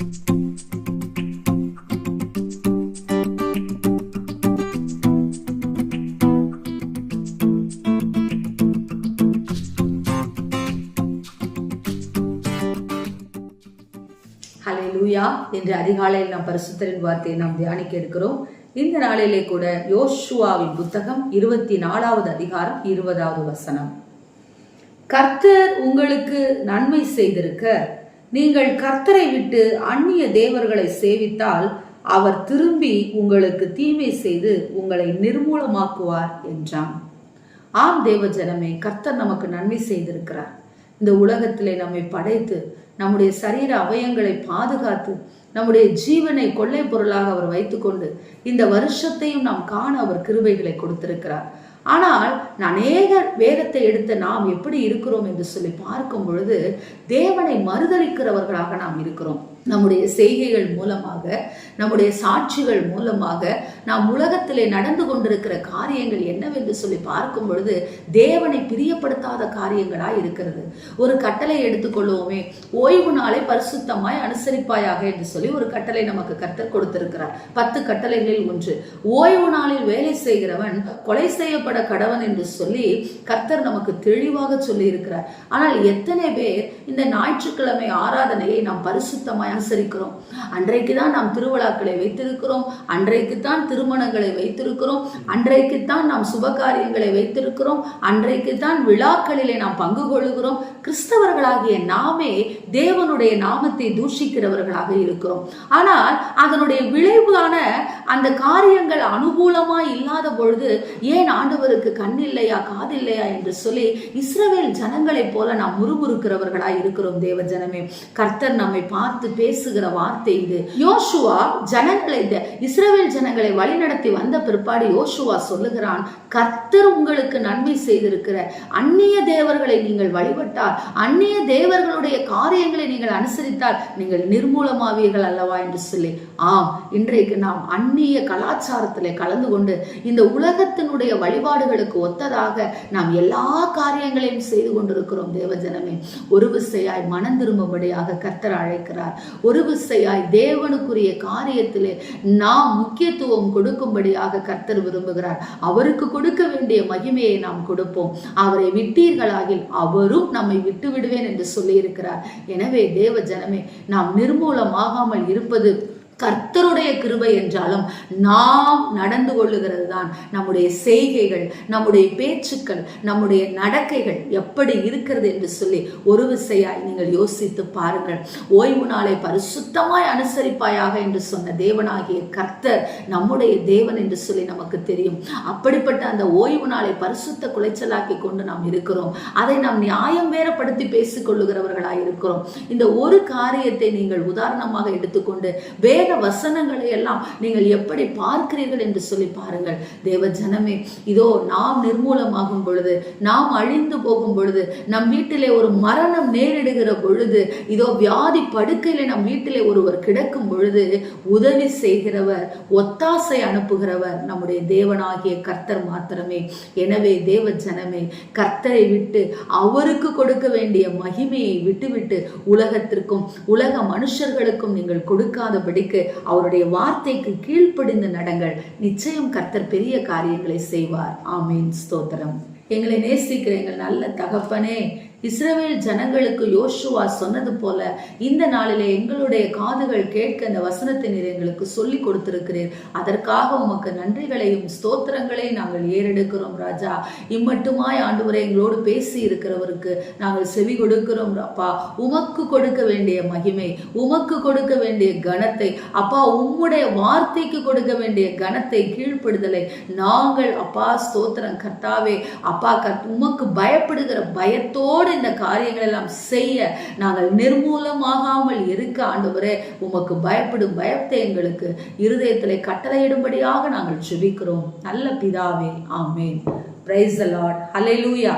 Hallelujah இன்று அதிகாலையில் நாம் பரிசுத்தரின் வார்த்தையை நாம் தியானிக்க இருக்கிறோம். இந்த நாளிலே கூட யோசுவாவின் புத்தகம் இருபத்தி நாலாவது அதிகாரம் இருபதாவது வசனம். கர்த்தர் உங்களுக்கு நன்மை செய்திருக்க நீங்கள் கர்த்தரை விட்டு அந்நிய தேவர்களை சேவித்தால் அவர் திரும்பி உங்களுக்கு தீமை செய்து உங்களை நிர்மூலமாக்குவார் என்றான். ஆம் தேவ ஜனமே கர்த்தர் நமக்கு நன்மை செய்திருக்கிறார். இந்த உலகத்திலே நம்மை படைத்து நம்முடைய சரீர அவயங்களை பாதுகாத்து நம்முடைய ஜீவனை கொள்ளை பொருளாக அவர் வைத்துக்கொண்டு இந்த வருஷத்தையும் நாம் காண அவர் கிருபைகளை கொடுத்திருக்கிறார். ஆனால் அநேக வேதத்தை எடுத்த நாம் எப்படி இருக்கிறோம் என்று சொல்லி பார்க்கும் பொழுது தேவனை மறுதளிக்கிறவர்களாக நாம் இருக்கிறோம். நம்முடைய செய்கைகள் மூலமாக நம்முடைய சாட்சிகள் மூலமாக நாம் உலகத்திலே நடந்து கொண்டிருக்கிற காரியங்கள் என்னவென்று சொல்லி பார்க்கும் பொழுது தேவனை பிரியப்படுத்தாத காரியங்களாக இருக்கிறது. ஒரு கட்டளை எடுத்துக்கொள்வோமே ஓய்வு நாளை பரிசுத்தமாய் அனுசரிப்பாயாக என்று சொல்லி ஒரு கட்டளை நமக்கு கர்த்தர் கொடுத்திருக்கிறார். பத்து கட்டளைகளில் ஒன்று ஓய்வு நாளில் வேலை செய்கிறவன் கொலை செய்யப்பட கடவன் என்று சொல்லி கர்த்தர் நமக்கு தெளிவாக சொல்லி இருக்கிறார் ஆனால் எத்தனை பேர் இந்த ஞாயிற்றுக்கிழமை ஆராதனையை நாம் பரிசுத்தமாய் அனுசரிக்கிறோம். அன்றைக்கு தான் நாம் திருவிழாக்களை வைத்திருக்கிறோம். அன்றைக்கு தான் திருமணங்களை வைத்திருக்கிறோம். அன்றைக்கு தான் நாம் சுப காரியங்களை வைத்திருக்கிறோம். அன்றைக்கு தான் விழாக்களிலே நாம் பங்கு கொள்கிறோம். கிறிஸ்தவர்களாகிய நாமே தேவனுடைய நாமத்தை தூஷிக்கிறவர்களாக இருக்கிறோம். ஆனால் அதனுடைய விளைவான அந்த காரியங்கள் அனுகூலமா இல்லாத பொழுது ஏன் ஆண்டவருக்கு கண் இல்லையா காதில்லையா என்று சொல்லி இஸ்ரவேல் ஜனங்களைப் போல நாம் முறுமுறுக்கிறவர்களாய் இருக்கிறோம் தேவ ஜனமே. கர்த்தர் நம்மை பார்த்து பேசுகிற வார்த்தை இது. யோசுவா ஜனங்களை இந்த இஸ்ரேல் ஜனங்களை வழிநடத்தி வந்த பிற்பாடு யோசுவா சொல்லுகிறான் கர்த்தர் உங்களுக்கு நன்மை செய்திருக்கிற அந்நிய தேவர்களை நீங்கள் வழிபட்டால் அந்நிய தேவர்களுடைய காரியங்களை நீங்கள் அனுசரித்தால் நீங்கள் நிர்மூலமாவீர்கள் அல்லவா? என்று சொல்லி. ஆம் இன்றைக்கு நாம் அந்நிய கலாச்சாரத்திலே கலந்து கொண்டு இந்த உலகத்தினுடைய வழிபாடுகளுக்கு ஒத்ததாக நாம் எல்லா காரியங்களையும் செய்து கொண்டிருக்கிறோம் தேவஜனமே ஒரு விசையாய் மனம் திரும்பும்படியாக கர்த்தர் அழைக்கிறார். ஒரு விசையாய் தேவனுக்குரிய காரியத்திலே நாம் முக்கியத்துவம் கொடுக்கும்படியாக கர்த்தர் விரும்புகிறார். அவருக்கு கொடுக்க வேண்டிய மகிமையை நாம் கொடுப்போம். அவரை விட்டீர்களாகில் அவரும் நம்மை விட்டு விடுவேன் என்று சொல்லியிருக்கிறார். எனவே தேவ ஜனமே நாம் நிர்மூலமாகாமல் இருப்பது கர்த்தருடைய கிருபை என்றாலும் நாம் நடந்து கொள்ளுகிறது தான் நம்முடைய செய்கைகள் நம்முடைய பேச்சுக்கள் நம்முடைய நடக்கைகள் எப்படி இருக்கிறது என்று சொல்லி ஒரு விசையாய் நீங்கள் யோசித்து பாருங்கள். ஓய்வு நாளை பரிசுத்தமாய் அனுசரிப்பாயாக என்று சொன்ன தேவனாகிய கர்த்தர் நம்முடைய தேவன் என்று சொல்லி நமக்கு தெரியும். அப்படிப்பட்ட அந்த ஓய்வு நாளை பரிசுத்த குலைச்சலாக்கி கொண்டு நாம் இருக்கிறோம். அதை நாம் நியாயம் வேறப்படுத்தி பேசிக் இருக்கிறோம். இந்த ஒரு காரியத்தை நீங்கள் உதாரணமாக எடுத்துக்கொண்டு வேத வசனங்களை எல்லாம் நீங்கள் எப்படி பார்க்கிறீர்கள் என்று சொல்லி பாருங்கள். தேவ ஜனமே இதோ நாம் நிர்மூலமாகும் பொழுது நாம் அழிந்து போகும் பொழுது நம் வீட்டிலே ஒரு மரணம் நேரிடுகிற பொழுது இதோ வியாதி படுக்கையில நம் வீட்டிலே ஒருவர் கிடக்கும் பொழுது உதவி செய்கிறவர் ஒத்தாசை அனுப்புகிறவர் நம்முடைய தேவனாகிய கர்த்தர் மாத்திரமே. எனவே தேவ ஜனமே கர்த்தரை விட்டு அவருக்கு கொடுக்க வேண்டிய மகிமையை விட்டுவிட்டு உலகத்திற்கும் உலக மனுஷர்களுக்கும் நீங்கள் கொடுக்காதபடிக்கு அவருடைய வார்த்தைக்கு கீழ்ப்படிந்து நடங்கள் நிச்சயம் கர்த்தர் பெரிய காரியங்களை செய்வார். ஆமீன். ஸ்தோத்திரம். எங்களை நேசிக்கிற எங்கள் நல்ல தகப்பனே இஸ்ரவேல் ஜனங்களுக்கு யோசுவா சொன்னது போல இந்த நாளிலே எங்களுடைய காதுகள் கேட்க இந்த வசனத்தை நீர் எங்களுக்கு சொல்லி கொடுத்திருக்கிறீர். அதற்காக உமக்கு நன்றிகளையும் ஸ்தோத்திரங்களையும் நாங்கள் ஏறெடுக்கிறோம் ராஜா. இம்மட்டுமாய் ஆண்டவரை எங்களோடு பேசி இருக்கிறவருக்கு நாங்கள் செவி கொடுக்கிறோம் அப்பா. உமக்கு கொடுக்க வேண்டிய மகிமை உமக்கு கொடுக்க வேண்டிய கனத்தை அப்பா. உம்முடைய வார்த்தைக்கு கொடுக்க வேண்டிய கனத்தை கீழ்ப்படுதலை நாங்கள் அப்பா. ஸ்தோத்திரம் கர்த்தாவே. அப்பா கத் உமக்கு பயப்படுகிற பயத்தோடு இந்த காரியங்கள் எல்லாம் செய்ய நாங்கள் நிர்மூலமாகாமல் இருக்க ஆண்டவரே உமக்கு பயப்படும் பயத்தை எங்களுக்கு இருதயத்தில் கட்டளையிடும்படியாக நாங்கள் ஜெபிக்கிறோம். நல்ல பிதாவே ஆமேன். Price allot hallelujah